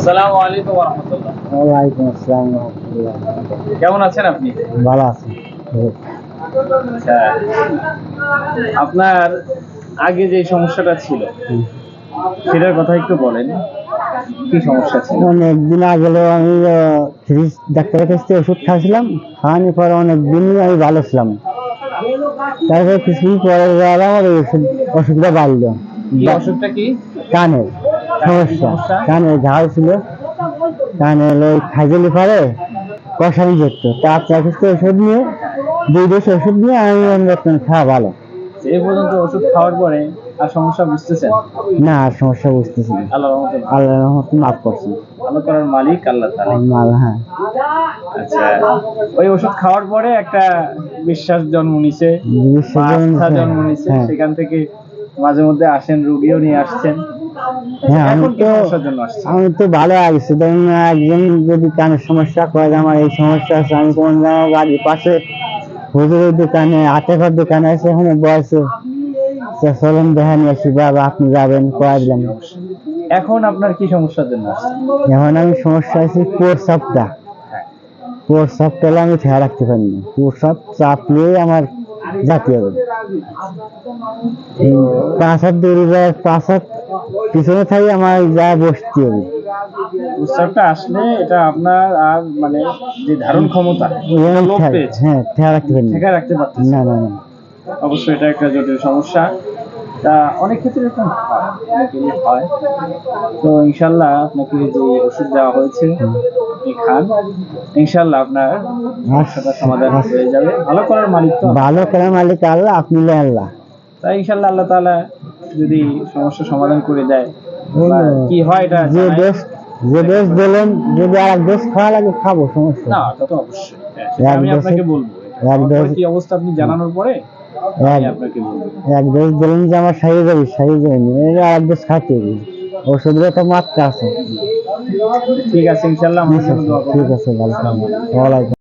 আসসালামু আলাইকুম রহমতুল্লাহ ওয়ালাইকুম আসসালাম রহমতুল্লাহ কেমন আছেন আপনি? ভালো আছি। আচ্ছা আপনার আগে যে সমস্যাটা ছিল সেটার কথা একটু বলেন কি সমস্যা ছিল? অনেকদিন আগে আমি ফ্রিজ ডাক্তারের কাছ থেকে ওষুধ খাইছিলাম খাওয়ানোর পরে অনেকদিন আমি ভালো ছিলাম। তারপরে কিছুদিন পরে আমার ওষুধ অসুখটা বাড়লো। অসুখটা কি? কানের। সমস্যা? কানে ঝাল ছিল। কানে হলো খাইজলি পারে কষানি যেত তা কাছ ওষুধ নিয়ে দুই ডোজ ওষুধ নিয়ে আমি বর্তমানে খাওয়া ভালো। এই পর্যন্ত ওষুধ খাওয়ার পরে আর সমস্যা বুঝতেছেন? না আর সমস্যা বুঝতেছি না। আল্লাহ আল্লাহ রহমত মাফ করার মালিক আল্লাহ তাআলা মাল হ্যাঁ। আচ্ছা ওই ওষুধ খাওয়ার পরে একটা বিশ্বাস জন্ম নিছে জন্ম নিছে হ্যাঁ। সেখান থেকে মাঝে মধ্যে আসেন রুগীও নিয়ে আসছেন। হ্যাঁ আমি তো আমি ভালো আছি। ধরুন একজন যদি কানের সমস্যা করে আমার এই সমস্যা আছে আমি কোন বাড়ির পাশে হুজুরের দোকানে আটেকার দোকানে আছে ওখানে চলুন দেখা নিয়ে আসি। বাবা আপনি যাবেন কয়া দিলেন এখন আপনার কি সমস্যার জন্য এখন আমি সমস্যা আছে প্রসাবটা প্রসাবটা আমি খেয়াল রাখতে পারি না প্রসাব চাপলেই আমার জাতীয় হবে এই পাঁচ হাত দৌড়ে যায় পাঁচ হাত পিছনে থাকি আমার যা বসতে হবে। প্রস্তাবটা আসলে এটা আপনার আর মানে যে ধারণ ক্ষমতা হ্যাঁ খেয়াল রাখতে পারি না ঠেকা রাখতে না। না না অবশ্যই এটা একটা জটিল সমস্যা। তা অনেক ক্ষেত্রে এরকম হয়। হয়। তো ইনশাল্লাহ আপনাকে যে ওষুধ দেওয়া হয়েছে আপনি খান। ইনশাল্লাহ আপনার সমস্যাটা সমাধান হয়ে যাবে। ভালো করার মালিক তো ভালো করার মালিক আল্লাহ আপনি আল্লাহ। তাই ইনশাল্লাহ আল্লাহ তাআলা যদি সমস্যা সমাধান করে দেয় কি হয় এটা যে দেশ যে দেশ দিলেন যদি আর এক দেশ খাওয়া লাগে খাব সমস্যা না তা তো অবশ্যই। হ্যাঁ, আমি আপনাকে বলব। কি অবস্থা আপনি জানানোর পরে এক আপনাকে বলব। এক দেশ দিলেন যে আমার সারিয়ে যাবে সারিয়ে যাবে আর এক দেশ খাইতে হবে ওষুধের একটা মাত্রা আছে। ঠিক আছে ইনশাল্লাহ ঠিক আছে ভালো ওয়ালাইকুম